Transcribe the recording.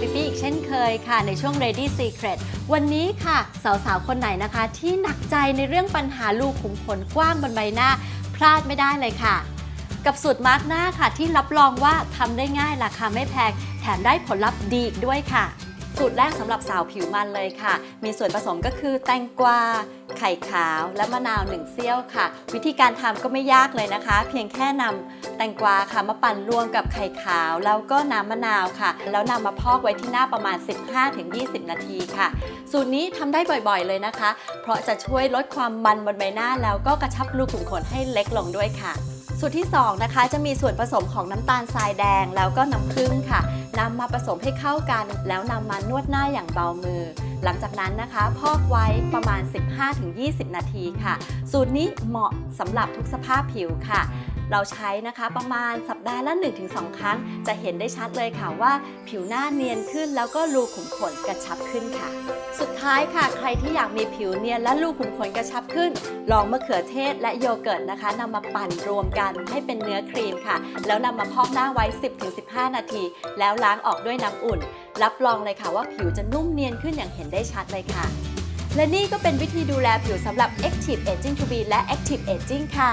ปีพี่อีกเช่นเคยค่ะ ในช่วง Ready Secret วันนี้ค่ะ สาวๆ คนไหนนะคะ ที่หนักใจในเรื่องปัญหาลูกขุมขนกว้างบนใบหน้า พลาดไม่ได้เลยค่ะ กับสูตรมาร์กหน้าค่ะ ที่รับรองว่าทำได้ง่ายราคาไม่แพงแถมได้ผลลัพธ์ดีอีกด้วยค่ะ สูตรแรกสำหรับสาวผิวมันเลยค่ะ มีส่วนผสมก็คือแตงกวา ไข่ขาวและมะนาวหนึ่งเสี้ยวค่ะ วิธีการทำก็ไม่ยากเลยนะคะ เพียงแค่นำแตงกวาค่ะมาปั่นรวมกับไข่ขาว แล้วก็น้ำมะนาวค่ะ แล้วนำมาพอกไว้ที่หน้าประมาณ 15-20 นาทีค่ะ สูตรนี้ทำได้บ่อยๆเลยนะคะ เพราะจะช่วยลดความมันบนใบหน้าแล้วก็กระชับรูขุมขนให้เล็กลงด้วยค่ะ สูตรที่2นะคะจะมีส่วนผสมของน้ำตาลทรายแดงแล้วก็น้ำผึ้งค่ะนำมาผสมให้เข้ากัน แล้วนำมานวดหน้าอย่างเบามือ หลังจากนั้นนะคะ พอกไว้ประมาณ 15-20 นาทีค่ะ สูตรนี้เหมาะสำหรับทุกสภาพผิวค่ะ เราใช้นะคะประมาณสัปดาห์ละ 1-2 ครั้ง จะเห็นได้ชัดเลยค่ะว่า ผิวหน้าเนียนขึ้นแล้วก็รูขุมขนกระชับขึ้นค่ะ สุดท้ายค่ะ ใครที่อยากมีผิวเนียนและรูขุมขนกระชับขึ้น ลองมะเขือเทศและโยเกิร์ตนะคะนำมาปั่นรวมกันให้เป็นเนื้อครีมค่ะ แล้วนำมาพอกหน้าไว้ 10-15 นาที แล้วล้างออกด้วยน้ำอุ่น รับรองเลยค่ะว่าผิวจะนุ่มเนียนขึ้นอย่างเห็นได้ชัดเลยค่ะและนี่ก็เป็นวิธีดูแลผิวสำหรับ Active Aging to Be และ Active Aging ค่ะ